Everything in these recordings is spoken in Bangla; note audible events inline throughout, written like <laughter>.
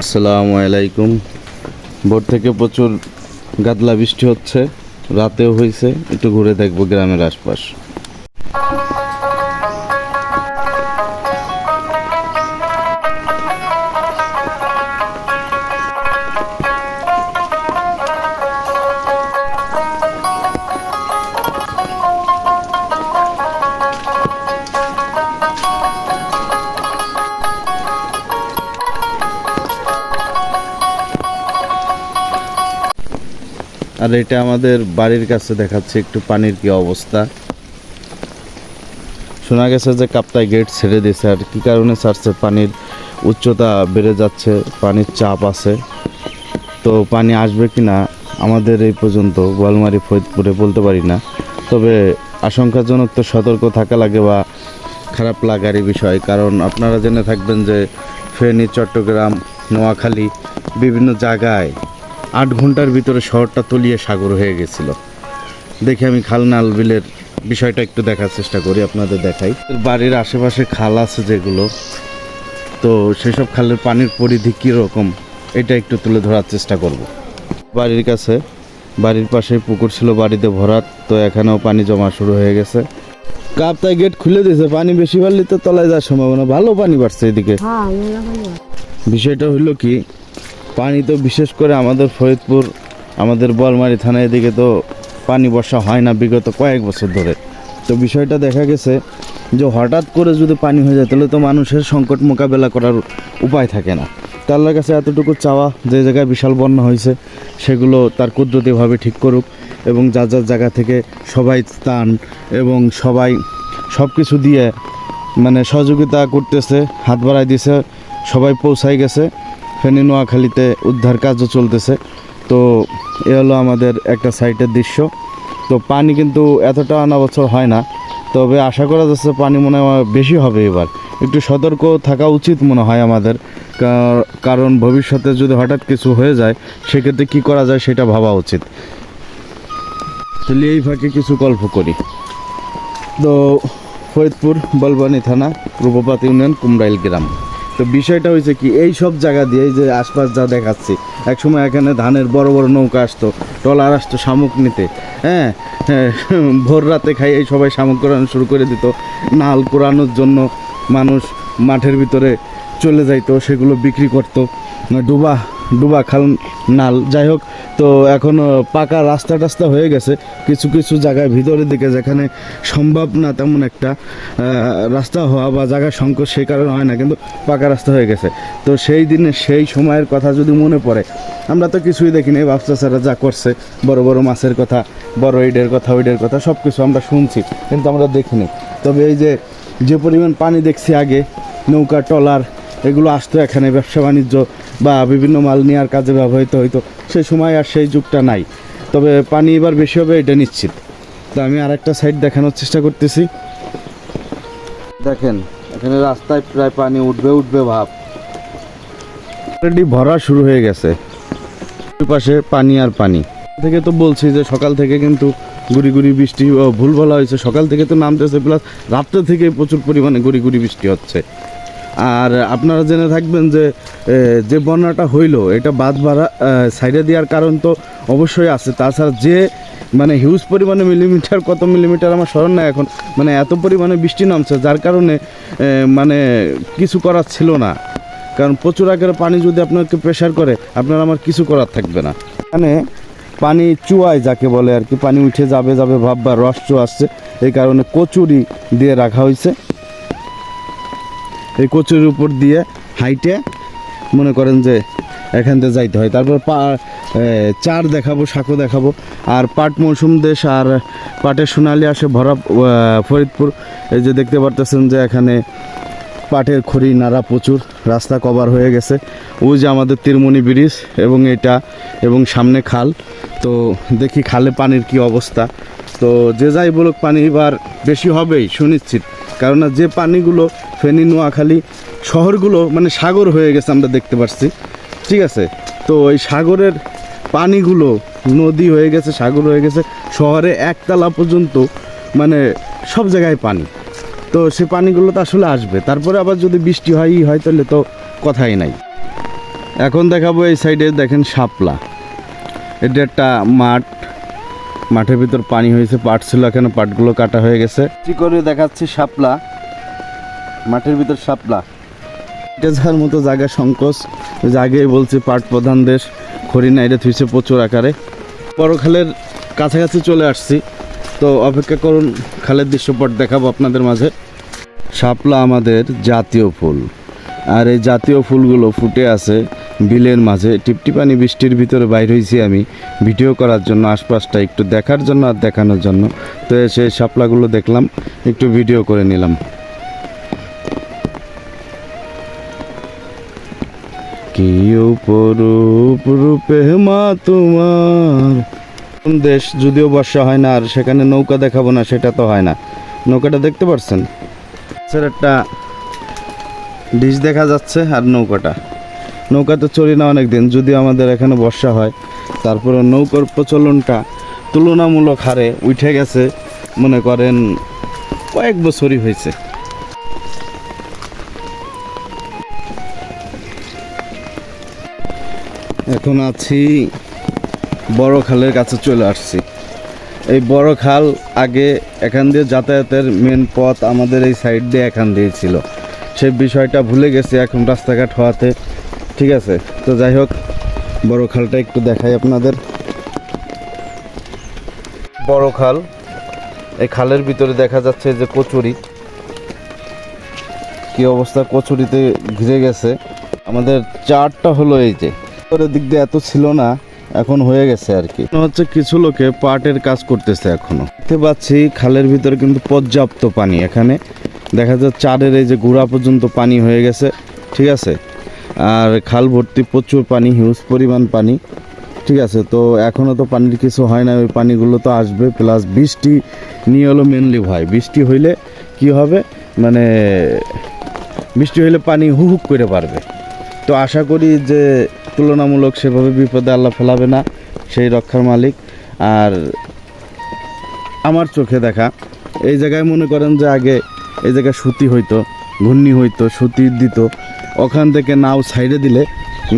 আসসালামু আলাইকুম। ভোর থেকে প্রচুর গাদলা বৃষ্টি হচ্ছে, রাতেও হয়েছে একটু ঘুরে দেখব গ্রামের আশপাশ। আর এটা আমাদের বাড়ির কাছে দেখাচ্ছে একটু পানির কি অবস্থা। শোনা গেছে যে কাপ্তাই গেট ছেড়ে দিয়েছে আর কি কারণে ছাড়ছে পানির উচ্চতা বেড়ে যাচ্ছে, পানির চাপ আছে। তো পানি আসবে কি না আমাদের এই পর্যন্ত গোয়ালমারি, ফরিদপুরে বলতে পারি না। তবে আশঙ্কাজনক তো সতর্ক থাকা লাগে বা খারাপ লাগারই বিষয়, কারণ আপনারা জেনে থাকবেন যে ফেনী, চট্টগ্রাম, নোয়াখালী বিভিন্ন জায়গায় আট ঘণ্টার ভিতরে শহরটা তলিয়ে সাগর হয়ে গেছিল। দেখে আমি খালনাল বিলের বিষয়টা একটু দেখার চেষ্টা করি আপনাদের দেখাই। বাড়ির আশেপাশে খাল আছে যেগুলো তো সেসব খালের পানির পরিধি কীরকম এটা একটু তুলে ধরার চেষ্টা করব। বাড়ির কাছে বাড়ির পাশে পুকুর ছিল বাড়িতে ভরাট তো এখানেও পানি জমা শুরু হয়ে গেছে। কাপ্তায় গেট খুলে দিয়েছে পানি বেশি বাড়লে তো তলায় যাওয়ার সম্ভাবনা ভালো পানি বাড়ছে এদিকে। হ্যাঁ বিষয়টা হলো কি পানি তো বিশেষ করে আমাদের ফরিদপুর, আমাদের বলমারি থানা এদিকে তো পানি বর্ষা হয় না বিগত কয়েক বছর ধরে। তো বিষয়টা দেখা গেছে যে হঠাৎ করে যদি পানি হয়ে যায় তাহলে তো মানুষের সংকট মোকাবেলা করার উপায় থাকে না। তো আল্লাহর কাছে এতটুকু চাওয়া যে জায়গায় বিশাল বন্যা হয়েছে, সেগুলো তার কুদরতিভাবে ঠিক করুক এবং যার যার জায়গা থেকে সবাই স্থান এবং সবাই সব কিছু দিয়ে মানে সহযোগিতা করতেছে, হাত বাড়াই দিছে, সবাই পৌঁছাই গেছে। ফেনী নোয়াখালীতে উদ্ধার কাজও চলতেছে। তো এ হলো আমাদের একটা সাইটের দৃশ্য। তো পানি কিন্তু এতটা আনা বছর হয় না, তবে আশা করা যাচ্ছে পানি মনে হয় বেশি হবে এবার। একটু সতর্ক থাকা উচিত মনে হয় আমাদের কারণ ভবিষ্যতে যদি হঠাৎ কিছু হয়ে যায়, সেক্ষেত্রে কি করা যায় সেটা ভাবা উচিত। তাহলে এই ফাঁকে কিছু গল্প করি। তো ফরিদপুর, বলবানি থানা, রূপপাত ইউনিয়ন কুমরাইল গ্রাম। তো বিষয়টা হয়েছে কি এই সব জায়গা দিয়ে এই যে আশপাশ যা দেখাচ্ছি এক সময় এখানে ধানের বড় বড় নৌকা আসতো টলার আসতো শামুক নিতে হ্যাঁ? হ্যাঁ, ভোর রাতে খাই এই সবাই শামুক করানো শুরু করে দিত। নাল কোরানোর জন্য মানুষ মাঠের ভিতরে চলে যাইতো সেগুলো বিক্রি করতো। ডুবা ডুবা খাল, নাল, যাই হোক, তো এখন পাকা রাস্তা টাস্তা হয়ে গেছে। কিছু কিছু জায়গায় ভিতরের দিকে যেখানে সম্ভব না তেমন একটা রাস্তা হওয়া বা জায়গা সংকট সেই কারণে হয় না, কিন্তু পাকা রাস্তা হয়ে গেছে। তো সেই দিনে সেই সময়ের কথা যদি মনে পড়ে, আমরা তো কিছুই দেখিনি বাপচাচারা যা করছে, বড় বড় মাছের কথা, বড় ইডের কথা ওইডের কথা সব কিছু আমরা শুনছি, কিন্তু আমরা দেখিনি। তবে এই যে যে পরিমাণ পানি দেখছি আগে, নৌকা টলার এগুলো আসতো এখানে ব্যবসা বাণিজ্য বা বিভিন্ন মাল নেওয়ার কাজে ব্যবহৃত হইতো। সেই সময় আর সেই যুগটা নাই। তবে পানি এবার বেশি হবে, এটা নিশ্চিত। তো আমি আর একটা সাইড দেখানোর চেষ্টা করতেছি। দেখেন, এখানে রাস্তায় প্রায় পানি উঠবে উঠবে ভাব। অলরেডি ভরা শুরু হয়ে গেছে। পাশে পানি আর পানি। থেকে তো বলছি যে সকাল থেকে কিন্তু গুড়ি গুড়ি বৃষ্টি ভুল বলা হয়েছে। সকাল থেকে তো নামতেছে প্লাস রাত্রে থেকে প্রচুর পরিমাণে গুড়ি গুড়ি বৃষ্টি হচ্ছে। আর আপনারা জেনে থাকবেন যে যে বন্যাটা হইল, এটা বাদ বাড়া সাইডে দেওয়ার কারণ তো অবশ্যই আছে। তাছাড়া যে মানে হিউজ পরিমাণে মিলিমিটার কত মিলিমিটার আমার স্মরণ নাই এখন মানে এত পরিমাণে বৃষ্টি নামছে, যার কারণে মানে কিছু করার ছিল না। কারণ প্রচুর আকারে পানি যদি আপনাকে প্রেশার করে, আপনার আমার কিছু করার থাকবে না। মানে পানি চুয়ায় যাকে বলে আর কি, পানি উঠে যাবে যাবে ভাব বা রস চুয়া আসছে এই কারণে কচুরি দিয়ে রাখা হয়েছে। এই কচুর উপর দিয়ে হাইটে মনে করেন যে এখান থেকে যাইতে হয়। তারপর পা চার দেখাবো শাকো দেখাবো। আর পাট মৌসুম দেশ আর পাটের সোনালি আসে ভরা ফরিদপুর। এই যে দেখতে পারতেছেন যে এখানে পাটের খড়ি, নাড়া প্রচুর, রাস্তা কভার হয়ে গেছে। ওই যে আমাদের তিরমণি ব্রিজ এবং এটা, এবং সামনে খাল। তো দেখি খালে পানির কি অবস্থা। তো যে যাই বলুক পানি এবার বেশি হবেই, সুনিশ্চিত। কারণ যে পানিগুলো ফেনী, নোয়াখালী শহরগুলো মানে সাগর হয়ে গেছে আমরা দেখতে পাচ্ছি ঠিক আছে? তো ওই সাগরের পানিগুলো নদী হয়ে গেছে, সাগর হয়ে গেছে, শহরে একতলা পর্যন্ত মানে সব জায়গায় পানি। তো সে পানিগুলো তো আসলে আসবে। তারপরে আবার যদি বৃষ্টি হয়, ই হয়, তাহলে তো কথাই নাই। এখন দেখাবো এই সাইডে, দেখেন শাপলা। এটা একটা মাঠ। মাঠের ভিতর পানি হয়েছে, পাট ছিল, এখানে পাটগুলো কাটা হয়ে গেছে। কি করে দেখাচ্ছি শাপলা? মাঠের ভিতর শাপলা এটা যার মতো জায়গা সংকোচ আগেই বলছি পাট প্রধান দেশ খরিনা এটা থুইছে প্রচুর আকারে। বড় খালের কাছাকাছি চলে আসছি, তো অপেক্ষা করুন, খালের দৃশ্যপট দেখাবো আপনাদের মাঝে। শাপলা আমাদের জাতীয় ফুল, আর এই জাতীয় ফুলগুলো ফুটে আছে বিলের মাঝে। টিপটিপানি বৃষ্টির ভিতরে বাইর হয়েছি আমি, ভিডিও করার জন্য, আশপাশটা একটু দেখার জন্য আর দেখানোর জন্য। তো সেই শাপলাগুলো দেখলাম, একটু ভিডিও করে নিলাম। কি উপরূপ রূপে মা তোমার? দেশ যদিও বর্ষা হয় না, আর সেখানে নৌকা দেখাবো না, সেটা তো হয় না। নৌকাটা দেখতে পাচ্ছেন স্যার, একটা ডিশ দেখা যাচ্ছে আর নৌকাটা। নৌকা তো চলি না অনেক দিন যদি আমাদের এখানে বর্ষা হয় তারপরে নৌকার প্রচলনটা তুলনামূলক হারে উঠে গেছে। মনে করেন কয়েক বছরই হয়েছে। এখন আছি বড় খালের কাছে চলে আসছি। এই বড় খাল আগে এখান দিয়ে যাতায়াতের মেন পথ আমাদের এই সাইড দিয়ে এখান দিয়ে ছিল। সেই বিষয়টা ভুলে গেছি এখন রাস্তাঘাট হওয়াতে। ঠিক আছে, তো যাই হোক, বড় খালটা একটু দেখাই আপনাদের। বড় খাল, এই খালের ভিতরে দেখা যাচ্ছে যে কচুরি। কি অবস্থা? কচুরিতে ঘিরে গেছে। আমাদের চারটা হলো এই যে। উপরের দিক দিয়ে এত ছিল না, এখন হয়ে গেছে আর কি। হচ্ছে কিছু লোকে পাটের কাজ করতেছে এখনও। দেখতে পাচ্ছি খালের ভিতরে কিন্তু পর্যাপ্ত পানি। এখানে দেখা যাচ্ছে চারের এই যে গুড়া পর্যন্ত পানি হয়ে গেছে, ঠিক আছে? আর খাল ভর্তি প্রচুর পানি হিউজ পরিমাণ পানি, ঠিক আছে? তো এখনও তো পানির কিছু হয় না, ওই পানিগুলো তো আসবে প্লাস বৃষ্টি নিয়ে হলো মেনলি ভয় বৃষ্টি হইলে কি হবে? মানে বৃষ্টি হইলে পানি হুহুক করে পারবে তো আশা করি যে তুলনামূলক সেভাবে বিপদে আল্লাহ ফেলাবে না, সেই রক্ষার মালিক। আর আমার চোখে দেখা, এই জায়গায় মনে করেন যে আগে এই জায়গায় সুতি হইতো, ঘূর্ণি হইতো, সুতি দিত। ওখান থেকে নাও সাইডে দিলে,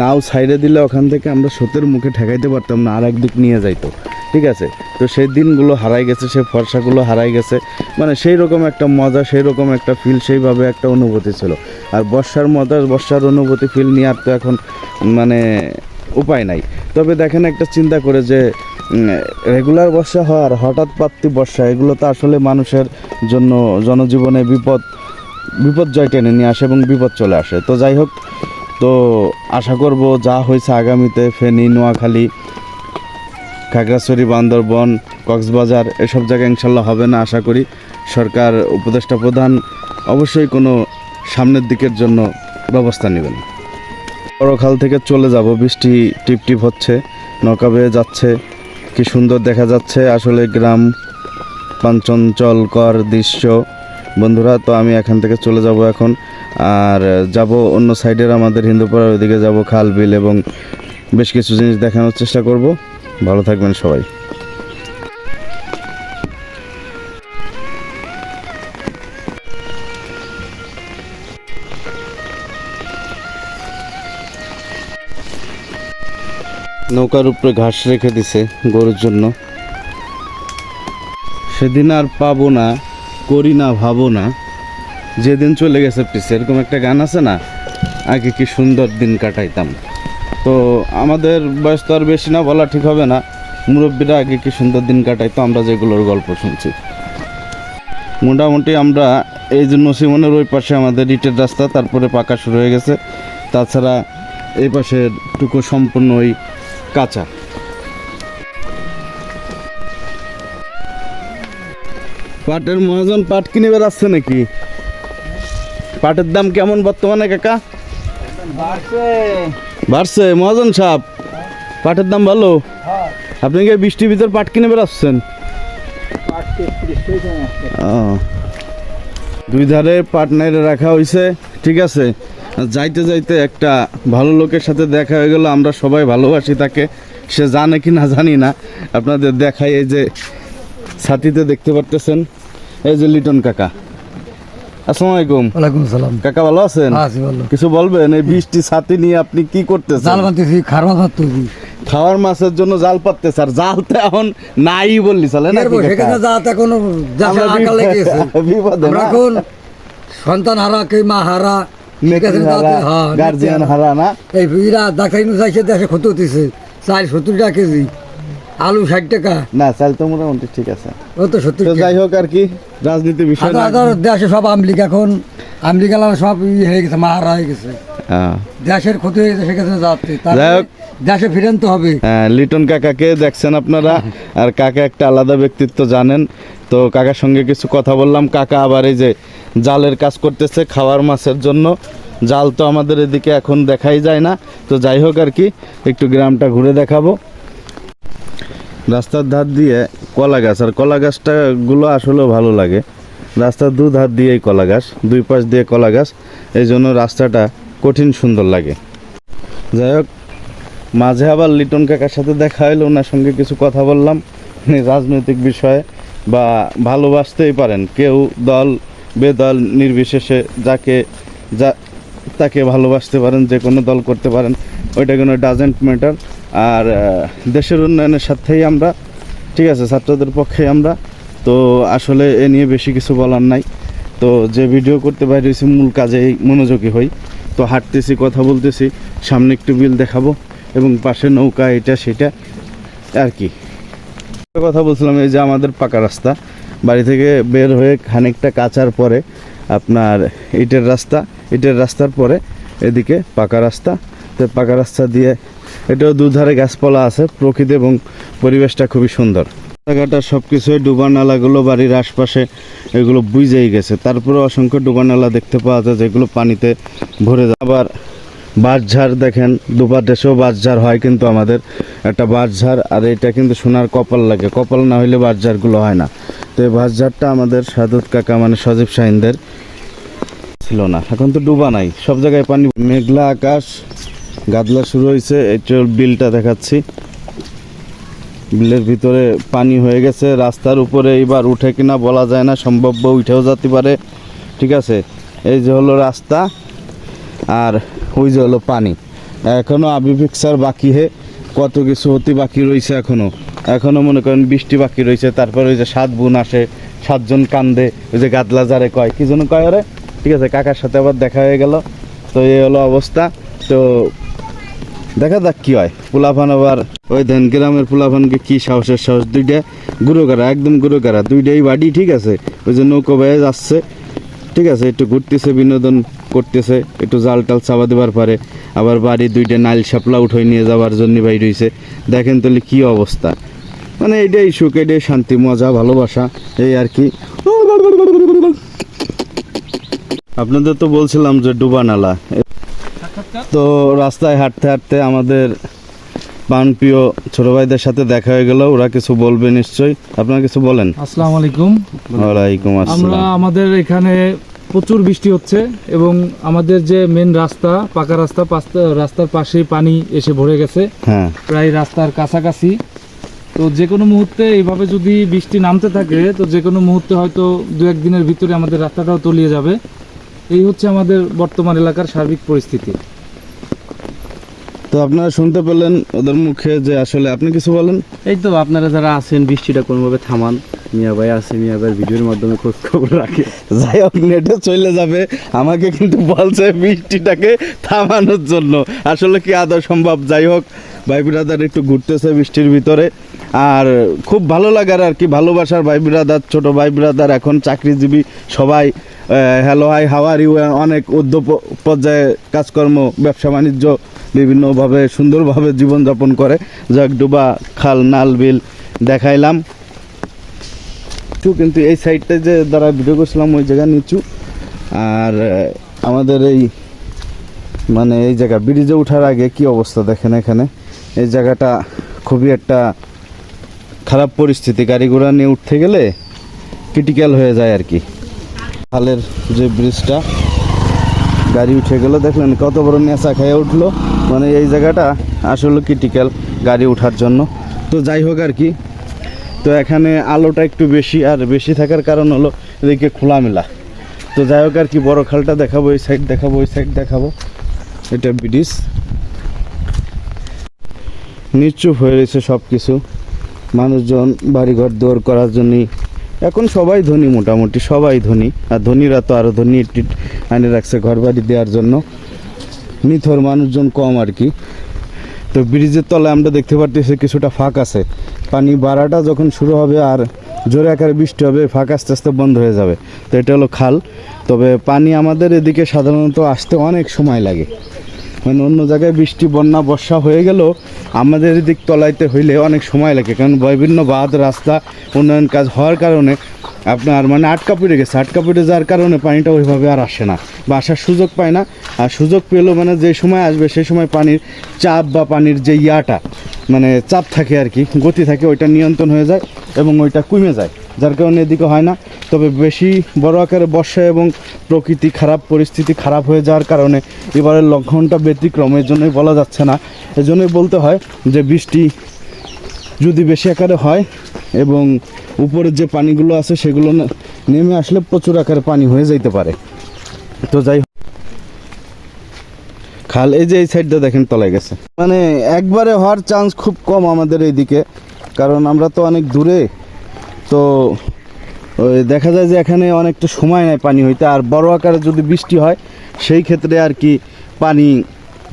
নাও সাইডে দিলে ওখান থেকে আমরা স্রোতের মুখে ঠেকাইতে পারতাম না আর একদিক নিয়ে যাইতো। ঠিক আছে? তো সেই দিনগুলো হারাই গেছে, সেই ফর্সাগুলো হারাই গেছে। মানে সেই রকম একটা মজা, সেই রকম একটা ফিল সেইভাবে একটা অনুভূতি ছিল। আর বর্ষার মজা, বর্ষার অনুভূতি ফিল নেওয়ার তো এখন মানে উপায় নাই। তবে দেখেন একটা চিন্তা করে যে রেগুলার বর্ষা হওয়ার হঠাৎ প্রাপ্তি বর্ষা, এগুলো তো আসলে মানুষের জন্য জনজীবনে বিপদ, বিপর্যয় টেনে নিয়ে আসে এবং বিপদ চলে আসে। তো যাই হোক, তো আশা করব যা হয়েছে আগামীতে, ফেনী, নোয়াখালী খাগড়াছড়ি, বান্দরবন, কক্সবাজার এসব জায়গায় ইনশাল্লাহ হবে না, আশা করি। সরকার, উপদেষ্টা প্রধান অবশ্যই কোনো সামনের দিকের জন্য ব্যবস্থা নেবেন। বড় খাল থেকে চলে যাব, বৃষ্টি টিপ টিপ হচ্ছে নৌকা বেয়ে যাচ্ছে, কি সুন্দর দেখা যাচ্ছে, আসলে গ্রাম পাঞ্চঞ্চলকর দৃশ্য। বন্ধুরা, তো আমি এখান থেকে চলে যাব এখন, আর যাব অন্য সাইডের আমাদের হিন্দুপাড়ার ওইদিকে যাব খাল, বিল এবং বেশ কিছু জিনিস দেখানোর চেষ্টা করব। ভালো থাকবেন সবাই। নৌকার উপরে ঘাস রেখে দিছে গরুর জন্য। সেদিন আর পাবো না, করি না, ভাবো না। যেদিন চলে গেছে পিছে এরকম একটা গান আছে না? আগে কি সুন্দর দিন কাটাইতাম। তো আমাদের বয়স তো আর বেশি না, বলা ঠিক হবে না। মুরব্বীরা আগে কি সুন্দর দিন কাটাইতো, আমরা যেগুলোর গল্প শুনছি। মোটামুটি আমরা এই যে নসিমনের ওই পাশে আমাদের ইটের রাস্তা, তারপরে পাকা শুরু হয়ে গেছে। তাছাড়া এই পাশের টুকু সম্পূর্ণ ওই কাঁচা। পাটের মহাজন পাট কিনে বেড়াচ্ছে নাকি? পাটের দাম কেমন বর্তমানে, কাকা? বাড়ছে, মহাজন সাহেব। পাটের দাম ভালো? আপনি কি বৃষ্টির ভিতর পাট কিনে বেড়াচ্ছেন। দুই ধারে পাট নাইরে রাখা হয়েছে ঠিক আছে। যাইতে যাইতে একটা ভালো লোকের সাথে দেখা হয়ে গেল, আমরা সবাই ভালোবাসি তাকে। সে জানে কি না জানি না। আপনাদের দেখাই এই যে ছাতিতে দেখতে পারতেছেন, এই যে লিটন কাকা। আসসালামু আলাইকুম। ওয়ালাইকুম সালাম। কাকা ভালো আছেন? আছি বলো কিছু বলবেন এই বৃষ্টি ছাতি নিয়ে আপনি কি করতেছেন? জাল বানতেছি খারমা ধরতেছি খাওয়ার মাছের জন্য জাল পাততেছে আর জাল তো এখন নাই বললি চলে <laughs> না সেখানে যাতে কোনো আকাল লেগেছে বিপদে এখন সন্তান হারা কে মা হারা? যাতে- হ্যাঁ, গার্জিয়ান হারা। না? এই ডাক্তার দেশে ক্ষতি হতেছে চাল সত্তর টাকা কেজি। আলু ষাট টাকা। না চাল তো মোটামুটি ঠিক আছে। ও তো সত্তর যাই হোক আর কি রাজনীতি বিষয় দেশে সব আমলিক এখন। আমলিক সব ই হয়ে গেছে মাহারা হয়ে গেছে। হ্যাঁ। দেশের ক্ষতি হয়ে গেছে সেখানে যাচ্ছে যাই হোক। দেশে ফিরেন তো হবে। হ্যাঁ, লিটন কাকাকে দেখছেন আপনারা। আর কাকা একটা আলাদা ব্যক্তিত্ব জানেন। তো কাকার সঙ্গে কিছু কথা বললাম। কাকা আবার এই যে জালের কাজ করতেছে খাওয়ার মাছের জন্য। জাল তো আমাদের এদিকে এখন দেখাই যায় না। তো যাই হোক আর কি একটু গ্রামটা ঘুরে দেখাবো। রাস্তার ধার দিয়ে কলা গাছ, আর কলা গাছটা গুলো আসলেও ভালো লাগে। রাস্তার দু ধার দিয়েই কলা গাছ, দুই পাশ দিয়ে কলা গাছ, এই জন্য রাস্তাটা কঠিন সুন্দর লাগে। যাই হোক, মাঝে আবার লিটন কাকার সাথে দেখা হলো ওনার সঙ্গে কিছু কথা বললাম, উনি রাজনৈতিক বিষয়ে বা ভালোবাসতেই পারেন। কেউ দল, বেদল, নির্বিশেষে যাকে যা, তাকে ভালোবাসতে পারেন, যে কোনো দল করতে পারেন, ওইটা কোনো ডাজেন্ট ম্যাটার আর দেশের উন্নয়নের সাথেই আমরা, ঠিক আছে, ছাত্রদের পক্ষে আমরা। তো আসলে এ নিয়ে বেশি কিছু বলার নাই। তো যে ভিডিও করতে বাইরে মূল কাজেই মনোযোগী হই। তো হাঁটতেছি, কথা বলতেছি, সামনে একটু বিল দেখাবো এবং পাশে নৌকা, এটা, সেটা, আর কি। কথা বলছিলাম, এই যে আমাদের পাকা রাস্তা, বাড়ি থেকে বের হয়ে খানিকটা কাচার পরে আপনার ইটের রাস্তা, ইটের রাস্তার পরে এদিকে পাকা রাস্তা। তো পাকা রাস্তা দিয়ে এটাও দুধারে গাছপালা আছে, প্রকৃতি এবং পরিবেশটা খুবই সুন্দর। জায়গাটা সব কিছুই ডুবা নালাগুলো বাড়ির আশপাশে এগুলো বুঝেই গেছে। তারপরে অসংখ্য ডুবা নালা দেখতে পাওয়া যায়, যেগুলো পানিতে ভরে যায়। আবার বাঁশঝাড় দেখেন, দুপার দেশেও বাঁশঝাড় হয় কিন্তু আমাদের একটা বাঁশঝাড়, আর এটা কিন্তু সোনার কপাল লাগে। কপাল না হইলে বাঁশঝাড়গুলো হয় না। তো এই বাঁশঝাড়টা আমাদের সাদত কাকা মানে সজীব শাহিনদের ছিল না। এখন তো ডুবা নাই, সব জায়গায় পানি। মেঘলা আকাশ গাদলা শুরু হয়েছে, এটা বিলটা দেখাচ্ছি। বিলের ভিতরে পানি হয়ে গেছে, রাস্তার উপরে এবার উঠে কিনা বলা যায় না, সম্ভাব্য উঠেও যেতে পারে, ঠিক আছে? এই যে হলো রাস্তা, আর ওই যে হলো পানি। এখনও আবি পিকচার বাকি হে, কত কিছু হতে বাকি রয়েছে এখনও। এখনও মনে করেন বৃষ্টি বাকি রয়েছে তারপর ওই যে সাত বোন আসে, সাতজন কান্দে, ওই যে গাদলা যারে কয়, কি জন্য কয় ওরে? ঠিক আছে, কাকার সাথে আবার দেখা হয়ে গেল। তো এই হলো অবস্থা। তো দেখা যাক কি হয়। পোলাফান আবার ওই ধান গ্রামের পোলাফানকে কি সাহসের সাহস দুইটা গুরুগারা, একদম গুরুগারা, দুইটাই বাড়ি, ঠিক আছে? ওই যে নৌকো বেয়ে যাচ্ছে, ঠিক আছে? একটু ঘুরতেছে, বিনোদন করতেছে, একটু জাল টাল চাপা দেবার পারে। আবার বাড়ি দুইটা নাইল শাপলা উঠে নিয়ে যাওয়ার জন্য বাইর হইছে। দেখেন তাহলে কি অবস্থা। মানে এটাই সুখ, এটাই শান্তি, মজা, ভালোবাসা, এই আর কি। আপনাদের তো বলছিলাম যে ডুবা নালা তো রাস্তায় হাঁটতে হাঁটতে আমাদের প্রাণপ্রিয় ছোট ভাইদের সাথে দেখা হয়ে গেল। ওরা কিছু বলবে নিশ্চয়ই। আপনারা কিছু বলেন? আসসালামু আলাইকুম। ওয়ালাইকুম আমরা আসসালাম আমাদের এখানে প্রচুর বৃষ্টি হচ্ছে এবং আমাদের যে মেন রাস্তা পাকা রাস্তা রাস্তার পাশেই পানি এসে ভরে গেছে। হ্যাঁ। প্রায় রাস্তার কাছাকাছি। তো যে কোনো মুহূর্তে এইভাবে যদি বৃষ্টি নামতে থাকে তো যে কোনো মুহূর্তে হয়তো দু একদিনের ভিতরে আমাদের রাস্তাটাও তলিয়ে যাবে। এই হচ্ছে আমাদের বর্তমান এলাকার সার্বিক পরিস্থিতি। তো আপনারা শুনতে পেলেন ওদের মুখে যে আসলে আপনি কিছু বলেন? এই তো আপনারা যারা আছেন বৃষ্টিটা কোনোভাবে থামান। মিয়া ভাই আছে মিয়া ভাইয়ের ভিডিওর মাধ্যমে খোঁজ খবর রাখে। যাই হোক নেটে চলে যাবে। আমাকে কিন্তু বলছে বৃষ্টিটাকে থামানোর জন্য। আসলে কি আদৌ সম্ভব? যাই হোক ভাই বিরাদার একটু ঘুরতেছে বৃষ্টির ভিতরে। আর খুব ভালো লাগার আর কি ভালোবাসার ভাই বিরাদার ছোট ভাই বিরাদার এখন চাকরিজীবী সবাই হ্যালো হাই হাওয়ার ইউ অনেক উদ্যোগ পর্যায়ে কাজকর্ম ব্যবসা বাণিজ্য বিভিন্নভাবে, সুন্দরভাবে জীবনযাপন করে। যাক, ডুবা, খাল, নাল, বিল দেখাইলাম। নিচু কিন্তু এই সাইডটা যে দ্বারা ভিডিও করছিলাম, ওই জায়গা নিচু। আর আমাদের এই মানে এই জায়গা, ব্রিজে ওঠার আগে কি অবস্থা দেখেন এখানে? এই জায়গাটা খুবই একটা খারাপ পরিস্থিতি। গাড়ি ঘোড়া নিয়ে উঠতে গেলে ক্রিটিক্যাল হয়ে যায় আর কি। খালের যে ব্রিজটা গাড়ি উঠে গেল, দেখলেন কত বড় নেশা খেয়ে উঠল। মানে এই জায়গাটা আসলে ক্রিটিক্যাল গাড়ি ওঠার জন্য। তো যাই হোক আর কি, তো এখানে আলোটা একটু বেশি আর বেশি থাকার কারণ হলো এদিকে খোলামেলা। তো যাই হোক আর কি, বড় খালটা দেখাবো, এই সাইড দেখাবো, ওই সাইড দেখাবো। এটা ব্রিটিশ। নিশ্চুপ হয়ে রয়েছে সব কিছু মানুষজন বাড়িঘর দৌড় করার জন্যই এখন সবাই ধনী মোটামুটি, সবাই ধনী। আর ধনীরা তো আরও ধনী আনে রাখছে ঘর বাড়ি দেওয়ার জন্য। নিথর মানুষজন কম আর কি। তো ব্রিজের তলায় আমরা দেখতে পারতেছি কিছুটা ফাঁক আছে। পানি বাড়াটা যখন শুরু হবে আর জোরে আকারে বৃষ্টি হবে, ফাঁক আস্তে আস্তে বন্ধ হয়ে যাবে। তো এটা হলো খাল। তবে পানি আমাদের এদিকে সাধারণত আসতে অনেক সময় লাগে। মানে অন্য জায়গায় বৃষ্টি, বন্যা, বর্ষা হয়ে গেল আমাদের এদিক তলাইতে হইলে অনেক সময় লাগে। কারণ বিভিন্ন বাঁধ, রাস্তা, উন্নয়ন কাজ হওয়ার কারণে আপনার মানে আটকা পড়ে গেছে। আটকা পড়ে যাওয়ার কারণে পানিটা ওইভাবে আর আসে না বা আসার সুযোগ পায় না। আর সুযোগ পেলেও মানে যে সময় আসবে সেই সময় পানির চাপ বা পানির যে ইয়াটা মানে চাপ থাকে আর কি, গতি থাকে, ওইটা নিয়ন্ত্রণ হয়ে যায় এবং ওইটা কমে যায়। যার কারণে এদিকে হয় না। তবে বেশি বড় আকারে বর্ষা এবং প্রকৃতি খারাপ, পরিস্থিতি খারাপ হয়ে যাওয়ার কারণে এবারের লক্ষণটা ব্যতিক্রম এর জন্যই বলা যাচ্ছে না। এজন্যই বলতে হয় যে বৃষ্টি যদি বেশি আকারে হয় এবং উপরের যে পানিগুলো আছে সেগুলো নেমে আসলে প্রচুর আকারে পানি হয়ে যাইতে পারে। তো যাই খাল, এই যে এই সাইডটা দেখেন তলায় গেছে। মানে একবারে হওয়ার চান্স খুব কম আমাদের এইদিকে, কারণ আমরা তো অনেক দূরে। তো দেখা যায় যে এখানে অনেকটা সময় নেয় পানি হইতে, আর বড় আকারে যদি বৃষ্টি হয়, সেই ক্ষেত্রে আর কি পানি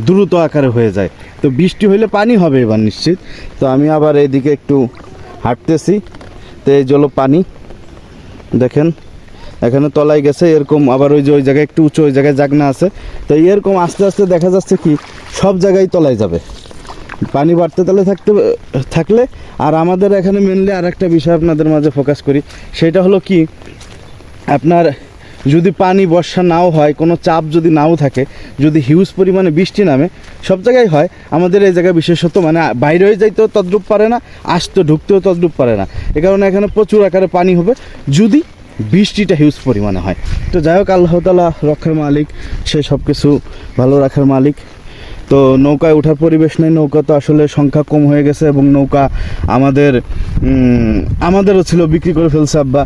দ্রুত আকারে হয়ে যায়। তো বৃষ্টি হইলে পানি হবে এবার নিশ্চিত। তো আমি আবার এইদিকে একটু হাঁটতেছি। তো এই জল পানি। দেখেন, এখানে তলায় গেছে, এরকম আবার ওই যে ওই জায়গায় একটু উঁচু ওই জায়গায় জাগনা আছে। তো এরকম আস্তে আস্তে দেখা যাচ্ছে কি, সব জায়গায় তলায় যাবে। পানি বাড়তে তাহলে থাকতে, থাকলে, আর আমাদের এখানে মেনলি আর একটা বিষয় আপনাদের মাঝে ফোকাস করি, সেটা হলো কি, আপনার যদি পানি বর্ষা নাও হয়, কোনো চাপ যদি নাও থাকে, যদি হিউজ পরিমাণে বৃষ্টি নামে, সব জায়গায় হয়, আমাদের এই জায়গায় বিশেষত মানে বাইরে হয়ে যাইতেও তদ্রূপ পারে না আসতে ঢুকতেও তদ্রূপ পারে না। এ কারণে এখানে প্রচুর আকারে পানি হবে, যদি বৃষ্টিটা হিউজ পরিমাণে হয়। তো যাই হোক, আল্লাহ তালা রক্ষার মালিক, সে সব কিছু ভালো রাখার মালিক। তো নৌকায় ওঠার পরিবেশ নেই, নৌকা তো আসলে সংখ্যা কম হয়ে গেছে এবং নৌকা আমাদের আমাদেরও ছিল, বিক্রি করে ফেলছে আব্বা।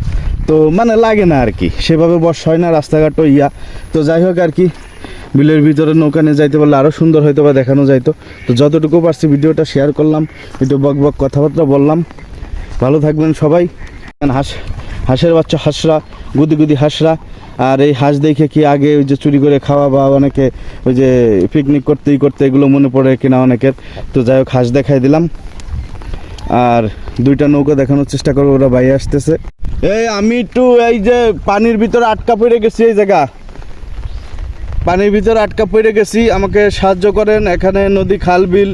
তো মানে লাগে না আর কি সেভাবে বর্ষা হয় না রাস্তাঘাটও ইয়া। তো যাই হোক আর কি বিলের ভিতরে নৌকা নিয়ে যাইতে পারলে আরও সুন্দর হয়তো বা দেখানো যাইতো। তো যতটুকু পারছি ভিডিওটা শেয়ার করলাম, একটু বক বক কথাবার্তা বললাম। ভালো থাকবেন সবাই। হাঁস, হাঁসের বাচ্চা হাঁসরা, গুদি গুদি হাঁসরা। আর এই হাঁস দেখে কি আগে ওই যে চুরি করে খাওয়া বা অনেকে ওই যে পিকনিক করতেই করতে এগুলো মনে পড়ে কিনা অনেকের। তো যাই হোক, হাঁস দেখাই দিলাম। আর দুইটা নৌকা দেখানোর চেষ্টা করব, ওরা বাইরে আসতেছে। এই আমি একটু এই যে পানির ভিতরে আটকা পড়ে গেছি এই জায়গা। পানির ভিতরে আটকা পড়ে গেছি, আমাকে সাহায্য করেন। এখানে নদী, খাল, বিল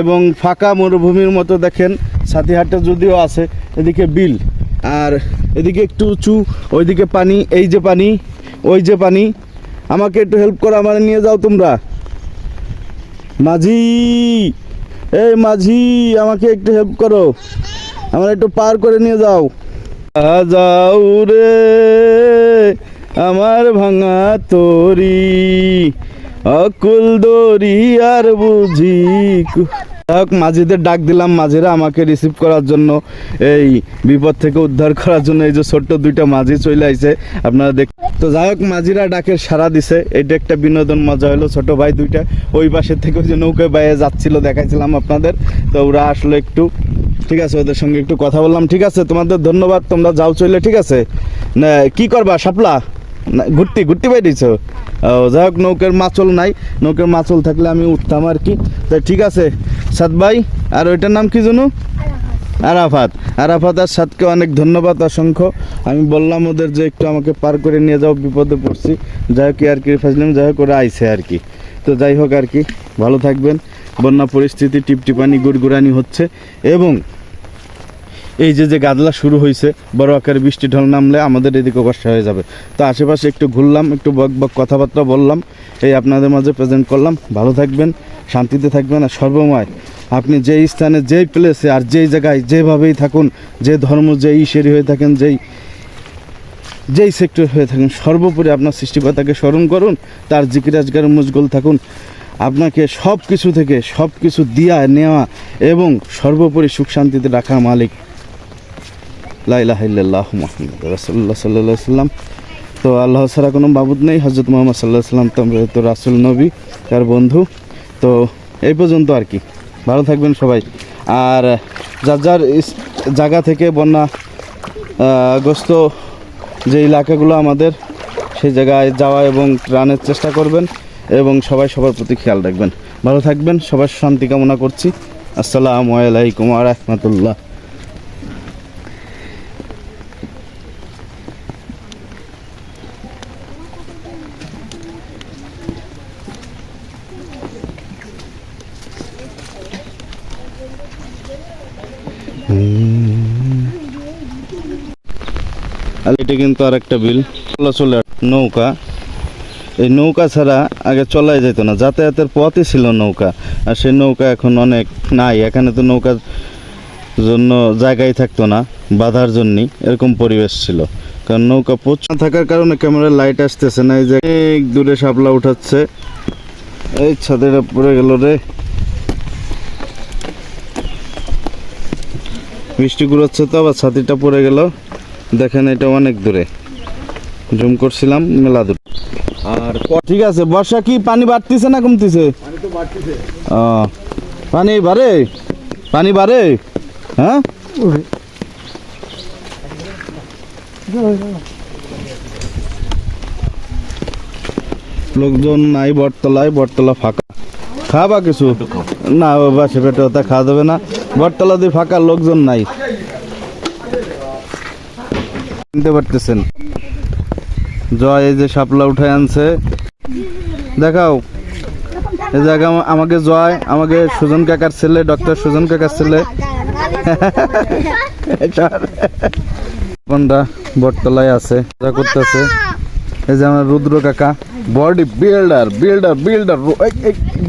এবং ফাঁকা মরুভূমির মতো দেখেন। সাথীহাটে যদিও আছে, এদিকে বিল। আর এদিকে একটু উঁচু, ওইদিকে পানি, এই যে পানি, ওই যে পানি। আমাকে একটু হেল্প করো, আমার নিয়ে যাও তোমরা। মাঝি, এই মাঝি, আমাকে একটু হেল্প করো। আমার একটু পার করে নিয়ে যাও। যাও রে, আমার ভাঙা তরি। অকুল দরি আর বুঝি কু- যাক মাঝিদের ডাক দিলাম। মাঝিরা আমাকে রিসিভ করার জন্য এই বিপদ থেকে উদ্ধার করার জন্য এই যে ছোট্ট দুইটা মাঝি চলে আইছে। আপনারা দেখ তো যাই হোক মাঝিরা ডাকের সাড়া দিছে। এটা একটা বিনোদন মজা হলো ছোট ভাই দুইটা। ওই পাশের থেকে ওই যে নৌকায় বাইরে যাচ্ছিল, দেখাইছিলাম আপনাদের। তো ওরা আসলো একটু। ঠিক আছে, ওদের সঙ্গে একটু কথা বললাম। ঠিক আছে, তোমাদের ধন্যবাদ। তোমরা যাও চলে, ঠিক আছে? না, কি করবা, শাপলা? না ঘুরতি ঘুরতি বাইরেছো যাই হোক, নৌকার মাচল নাই। নৌকার মাচল থাকলে আমি উঠতাম আর কি। তা ঠিক আছে, সাত ভাই, আর ওইটার নাম কি জানো? আরাফাত। আরাফাত আর সাদকে অনেক ধন্যবাদ, অসংখ্য। আমি বললাম ওদের যে একটু আমাকে পার করে নিয়ে যাও, বিপদে পড়ছি। যাই হোক আর কি ফাজলাম, যাই হোক, ওরা আইসে আর কি। তো যাই হোক আর কি, ভালো থাকবেন। বন্যা পরিস্থিতি, টিপটিপানি, গুড়গুড়ানি হচ্ছে। এবং এই যে যে গাদলা শুরু হয়েছে বড় আকারে বৃষ্টি ঢল নামলে আমাদের এদিকে বর্ষা হয়ে যাবে। তো আশেপাশে একটু ঘুরলাম, একটু বক বক কথাবার্তা বললাম, এই আপনাদের মাঝে প্রেজেন্ট করলাম। ভালো থাকবেন, শান্তিতে থাকবেন আর সর্বময়। আপনি যেই স্থানে যেই প্লেসে আর যেই জায়গায় যেভাবেই থাকুন, যে ধর্ম যেই ইসেরই হয়ে থাকেন, যেই যেই সেক্টর হয়ে থাকেন, সর্বোপরি আপনার সৃষ্টিকর্তাকে স্মরণ করুন, তার জিকিরাজগারে মুজগল থাকুন। আপনাকে সব কিছু থেকে সব কিছু দিয়া নেওয়া এবং সর্বোপরি সুখ শান্তিতে রাখা মালিক লাইলাহ মোহাম্মদ রসল্লা সাল্লা সাল্লাম তো তো আল্লাহ ছাড়া কোনো বাবুদ নেই হজরত মোহাম্মদ সাল্লাহ সাল্লাম তো আমরা তো রাসুল নবী, তার বন্ধু। তো এই পর্যন্ত আর কি। ভালো থাকবেন সবাই। আর যার যার জায়গা থেকে বন্যা গ্রস্ত যে এলাকাগুলো আমাদের, সেই জায়গায় যাওয়া এবং রানের চেষ্টা করবেন এবং সবাই সবার প্রতি খেয়াল রাখবেন। ভালো থাকবেন, সবার শান্তি কামনা করছি। আসসালামু আলাইকুম আ রহমতুল্লাহ। কিন্তু আর একটা বিল চলাচলের নৌকা। এই নৌকা ছাড়া আগে চলাই যেত না, যাতায়াতের পথই ছিল নৌকা। আর সেই নৌকা এখন অনেক নাই, এখানে তো নৌকার জন্য জায়গায় থাকতো না, বাধার জন্যই এরকম পরিবেশ ছিল। কারণ নৌকা প্রচুর থাকার কারণে ক্যামেরার লাইট আসতেছে না, এই যে অনেক দূরে শাপলা উঠাচ্ছে। এই ছাদেরা পড়ে গেল রে। বৃষ্টি ঘুরোচ্ছে তো, আবার ছাতিটা পড়ে গেল। দেখেন এটা অনেক দূরে। জুম করছিলাম মেলা দূর। আর ঠিক আছে বর্ষা কি পানি বাড়তিছে না কমতিছে? পানি বাড়ে? পানি বাড়ে? হ্যাঁ? লোকজন নাই বটতলায় বটতলা ফাঁকা। খাবা কিছু? না বাসে পেটে ওটা খাওয়া যাবে না। বটতলা দিয়ে ফাঁকা লোকজন নাই। চিনতে পারতেছেন। জয় এই যে শাপলা উঠায় আনছে। দেখাও। এই জায়গা আমাকে জয়, আমাকে সুজন কাকার ছেলে, ডক্টর সুজন কাকার ছেলে। বটতলায় আছে যা করতেছে। এই যে আমার রুদ্র কাকা। Body builder builder builder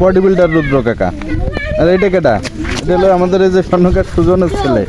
body builder Rudra কাকা। আর এটা কেটা এটা হলো আমাদের এই যে স্বর্ণকার সুজনের ছেলে।